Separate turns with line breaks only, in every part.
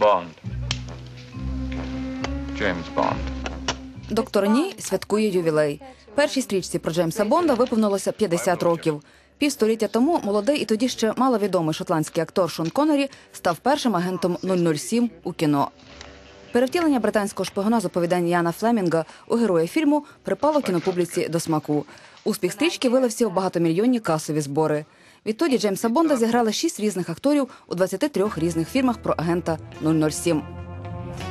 Bond. James Bond.
Доктор Ні святкує ювілей. Першій стрічці про Джеймса Бонда виповнилося 50 років. Півстоліття тому молодий і тоді ще маловідомий шотландський актор Шон Коннері став першим агентом 007 у кіно. Перевтілення британського шпигуна з оповідань Яна Флемінга у героя фільму припало кінопубліці до смаку. Успіх стрічки вилився в багатомільйонні касові збори. Відтоді Джеймса Бонда зіграли шість різних акторів у 23 різних фільмах про агента 007.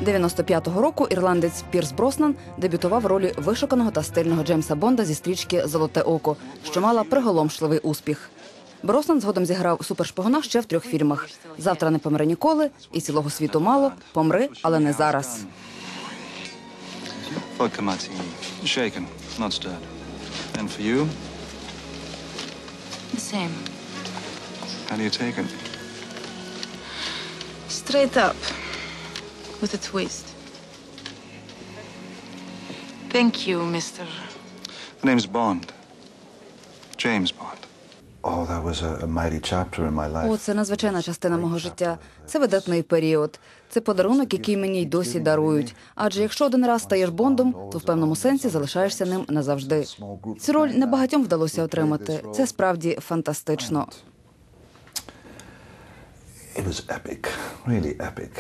95-го року ірландець Пірс Броснан дебютував в ролі вишуканого та стильного Джеймса Бонда зі стрічки Золоте око, що мала приголомшливий успіх. Броснан згодом зіграв супершпигуна ще в трьох фільмах: Завтра не помре ніколи і цілого світу мало. Помри, але не зараз.
Shaken, not stirred. And for you,
The same.
How do you take it?
Straight up. With a twist. Thank you, Mr.
The name's Bond. James Bond.
Oh, that was a, a mighty chapter in my life.
О, це надзвичайна частина мого життя. Це видатний період. Це подарунок, який мені й досі дарують. Адже якщо один раз стаєш бондом, то в певному сенсі залишаєшся ним назавжди. Цю роль небагатьом вдалося отримати. Це справді фантастично.
It was epic, really epic.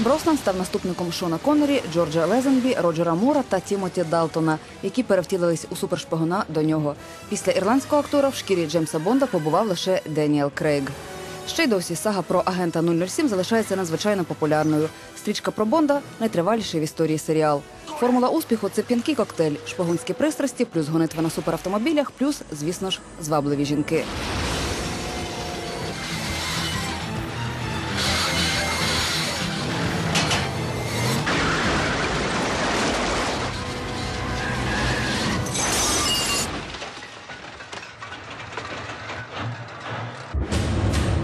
Броснан став наступником Шона Коннері, Джорджа Лезенбі, Роджера Мура та Тімоті Далтона, які перевтілились у супершпигуна до нього. Після ірландського актора в шкірі Джеймса Бонда побував лише Деніел Крейг. Ще й досі сага про агента 007 залишається надзвичайно популярною. Стрічка про Бонда найтриваліший в історії серіал. Формула успіху це п'янкий коктейль, шпигунські пристрасті, плюс гонитва на суперавтомобілях, плюс, звісно ж, звабливі жінки.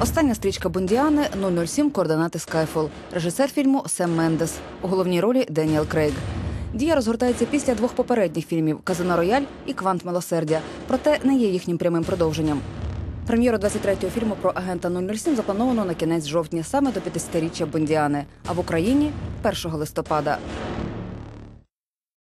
Остання стрічка Бондіани 007 координати Skyfall. Режисер фільму Сем Мендес. У головній ролі Деніел Крейг. Дія розгортається після двох попередніх фільмів Казино Рояль і Квант Милосердя, проте не є їхнім прямим продовженням. Прем'єру 23-го фільму про агента 007 заплановано на кінець жовтня, саме до 50-річчя Бондіани, а в Україні 1 листопада.